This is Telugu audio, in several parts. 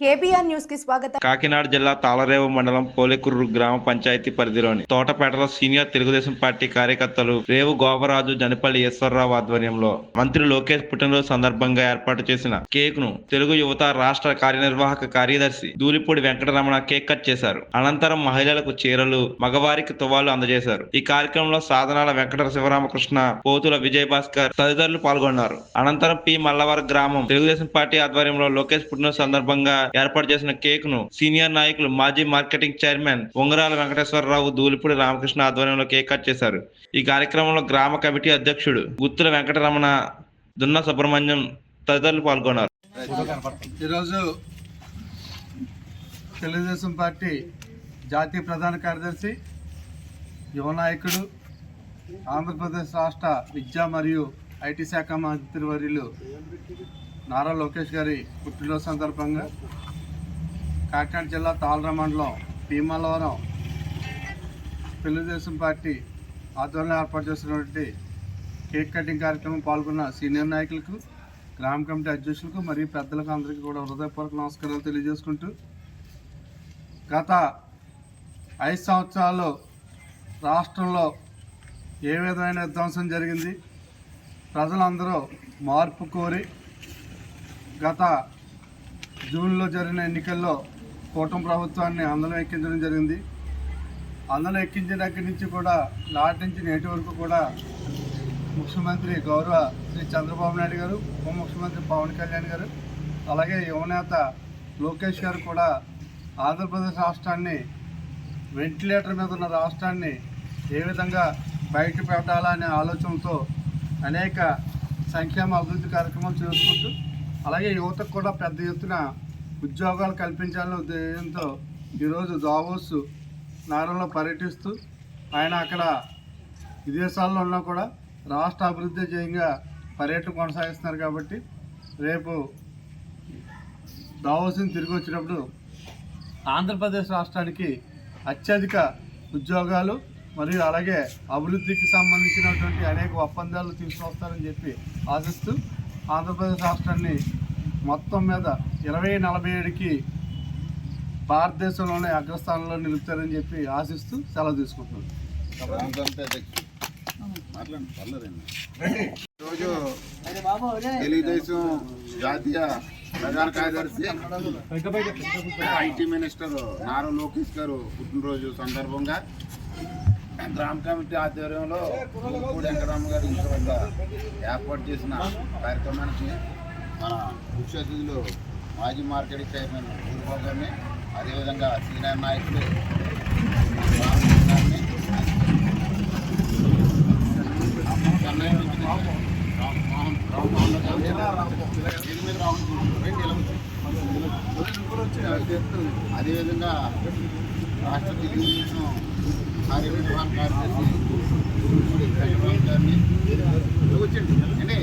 కేబీఆర్ న్యూస్కి స్వాగతం. కాకినాడ జిల్లా తాళరేవు మండలం పోలేకుర్రు గ్రామ పంచాయతీ పరిధిలోని తోటపేటలో సీనియర్ తెలుగుదేశం పార్టీ కార్యకర్తలు రేవు గోపరాజు జనపల్లి ఈశ్వరరావు ఆధ్వర్యంలో మంత్రి లోకేష్ పుట్టినరోజు సందర్భంగా ఏర్పాటు చేసిన కేక్ను తెలుగు యువత రాష్ట్ర కార్యనిర్వాహక కార్యదర్శి దూలిపూడి వెంకటరమణ కేక్ కట్ చేశారు. అనంతరం మహిళలకు చీరలు మగవారికి తువాలు అందజేశారు. ఈ కార్యక్రమంలో సాధనాల వెంకట శివరామకృష్ణ పోతుల విజయ్ భాస్కర్ తదితరులు పాల్గొన్నారు. అనంతరం పి మల్లవరం గ్రామం తెలుగుదేశం పార్టీ ఆధ్వర్యంలో లోకేష్ పుట్టినరోజు సందర్భంగా ఏర్పాటు చేసిన కేక్ను సీనియర్ నాయకులు మాజీ మార్కెటింగ్ చైర్మన్ ఉంగరాల వెంకటేశ్వరరావు దూలిపూడి రామకృష్ణ ఆధ్వర్యంలో కేక్ కట్ చేశారు. ఈ కార్యక్రమంలో గ్రామ కమిటీ అధ్యక్షుడు గుత్తుల వెంకటరమణ దున్న సుబ్రహ్మణ్యం తదితరులు పాల్గొన్నారు. ఈరోజు తెలుగుదేశం పార్టీ జాతీయ ప్రధాన కార్యదర్శి యువ నాయకుడు ఆంధ్రప్రదేశ్ రాష్ట్ర విద్యా మరియు ఐటీ శాఖ మంత్రివర్యులు నారా లోకేష్ గారి పుట్టినరోజు సందర్భంగా కాకినాడ జిల్లా తాళర మండలం భీమలవరం. తెలుగుదేశం పార్టీ ఆధ్వర్యంలో ఏర్పాటు చేసినటువంటి కేక్ కటింగ్ కార్యక్రమం పాల్గొన్న సీనియర్ నాయకులకు గ్రామ కమిటీ అధ్యక్షులకు మరియు పెద్దలకు అందరికీ కూడా హృదయపూర్వక నమస్కారాలు తెలియజేసుకుంటూ గత ఐదు సంవత్సరాలు రాష్ట్రంలో ఏ విధమైన విధ్వంసం జరిగింది? ప్రజలందరూ మార్పు కోరి గత జూన్లో జరిగిన ఎన్నికల్లో కూటమి ప్రభుత్వాన్ని అందరం ఎక్కించడం జరిగింది. అందరం ఎక్కించిన దగ్గర నుంచి కూడా నాటి నుంచి నేటి వరకు కూడా ముఖ్యమంత్రి గౌరవ శ్రీ చంద్రబాబు నాయుడు గారు ఉప ముఖ్యమంత్రి పవన్ కళ్యాణ్ గారు అలాగే యువనేత లోకేష్ గారు కూడా ఆంధ్రప్రదేశ్ రాష్ట్రాన్ని వెంటిలేటర్ మీద ఉన్న రాష్ట్రాన్ని ఏ విధంగా బయట పెట్టాలనే ఆలోచనతో అనేక సంక్షేమ అభివృద్ధి కార్యక్రమాలు చేసుకుంటూ అలాగే యువతకు కూడా పెద్ద ఎత్తున ఉద్యోగాలు కల్పించాలనే ఉద్దేశంతో ఈరోజు దావోస్ నగరంలో పర్యటిస్తూ ఆయన అక్కడ విదేశాల్లో ఉన్నా కూడా రాష్ట్ర అభివృద్ధి చేయంగా పర్యటన కొనసాగిస్తున్నారు కాబట్టి రేపు దావోస్ని తిరిగి వచ్చినప్పుడు ఆంధ్రప్రదేశ్ రాష్ట్రానికి అత్యధిక ఉద్యోగాలు మరియు అలాగే అభివృద్ధికి సంబంధించినటువంటి అనేక ఒప్పందాలు తీసుకొస్తారని చెప్పి ఆశిస్తూ ఆంధ్రప్రదేశ్ రాష్ట్రాన్ని మొత్తం మీద ఇరవై నలభై ఏడుకి భారతదేశంలోనే అగ్రస్థానంలో నిలుపుతారని చెప్పి ఆశిస్తూ సెలవు తీసుకుంటున్నాను. ఈరోజు తెలుగుదేశం జాతీయ ప్రధాన కార్యదర్శి ఐటీ మినిస్టర్ నారా లోకేష్ గారు పుట్టినరోజు సందర్భంగా గ్రామ కమిటీ ఆధ్వర్యంలో వెంకటరామ గారి ఇంటి వద్ద ఏర్పాటు చేసిన కార్యక్రమానికి మన ముఖ్య అతిథులు మాజీ మార్కెట్ చైర్మన్ గురుబాబు గారిని అదేవిధంగా సీనియర్ నాయకులు చెన్నై నుంచి అదేవిధంగా రాష్ట్ర తెలుగుదేశం కార్యనిర్వహణ కార్యదర్శి గారిని వచ్చండి అండి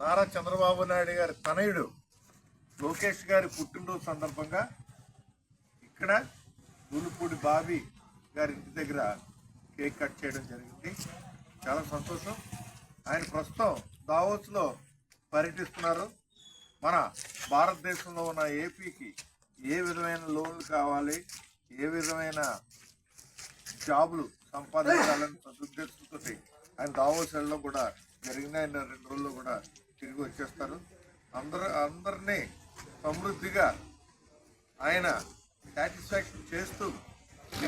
నారా చంద్రబాబు నాయుడు గారి తనయుడు లోకేష్ గారి పుట్టినరోజు సందర్భంగా ఇక్కడ నూలుపూడి బాబి గారి ఇంటి దగ్గర కేక్ కట్ చేయడం జరిగింది. చాలా సంతోషం. ఆయన ప్రస్తుతం దావోస్లో పర్యటిస్తున్నారు. మన భారతదేశంలో ఉన్న ఏపీకి ఏ విధమైన లోన్లు కావాలి? ఏ విధమైన జాబులు సంపాదించాలని సదుద్దేశంతో ఆయన దావోస్ వెళ్ళడం కూడా జరిగిన ఆయన రెండు రోజుల్లో కూడా తిరిగి వచ్చేస్తారు. అందరు అందరినీ సమృద్ధిగా ఆయన సాటిస్ఫాక్షన్ చేస్తూ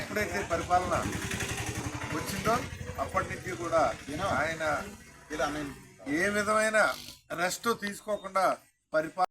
ఎప్పుడైతే పరిపాలన వచ్చిందో అప్పటి నుంచి కూడా ఆయన ఏ విధమైన రెస్ట్ తీసుకోకుండా పరిపాలన